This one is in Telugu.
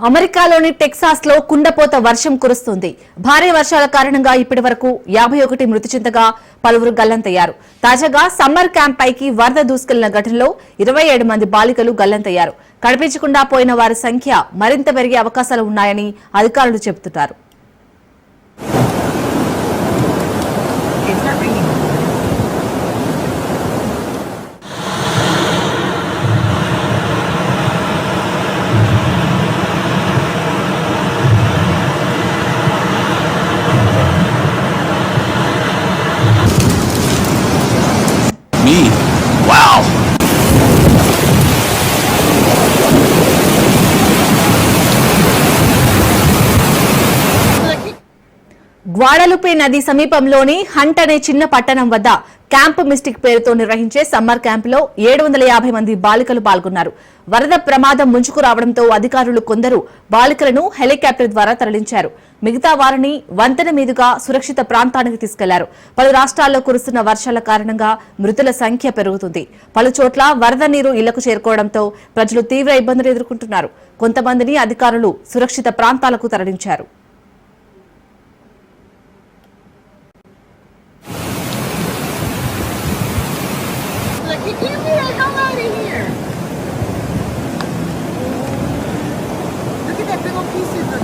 అమెరికాలోని టెక్సాస్లో కుండపోత వర్షం కురుస్తుంది. భారీ వర్షాల కారణంగా ఇప్పటి వరకు యాభై ఒకటి మృతి చెందగా పలువురు గల్లంతయ్యారు. తాజాగా సమ్మర్ క్యాంప్ పైకి వరద దూసుకెళ్ళిన ఘటనలో ఇరవై ఏడు మంది బాలికలు గల్లంతయ్యారు. కనిపించకుండా పోయిన వారి సంఖ్య మరింత పెరిగే అవకాశాలు ఉన్నాయని అధికారులు చెబుతున్నారు గ్వాడలుపే నది సమీపంలోని హంట్ అనే చిన్న పట్టణం వద్ద క్యాంప్ మిస్టిక్ పేరుతో నిర్వహించే సమ్మర్ క్యాంపులో ఏడు వందల యాభై మంది బాలికలు పాల్గొన్నారు. వరద ప్రమాదం ముంచుకు రావడంతో అధికారులు కొందరు బాలికలను హెలికాప్టర్ ద్వారా తరలించారు. మిగతా వారిని వంతెన మీదుగా సురక్షిత ప్రాంతానికి తీసుకెళ్ళారు. పలు రాష్ట్రాల్లో కురుస్తున్న వర్షాల కారణంగా మృతుల సంఖ్య పెరుగుతుంది. పలు చోట్ల వరద నీరు ఇళ్ళకు చేరుకోవడంతో ప్రజలు తీవ్ర ఇబ్బందులు ఎదుర్కొంటున్నారు. కొంతమందిని అధికారులు సురక్షిత ప్రాంతాలకు తరలించారు. Get me the hell out of here! Look at that big old piece of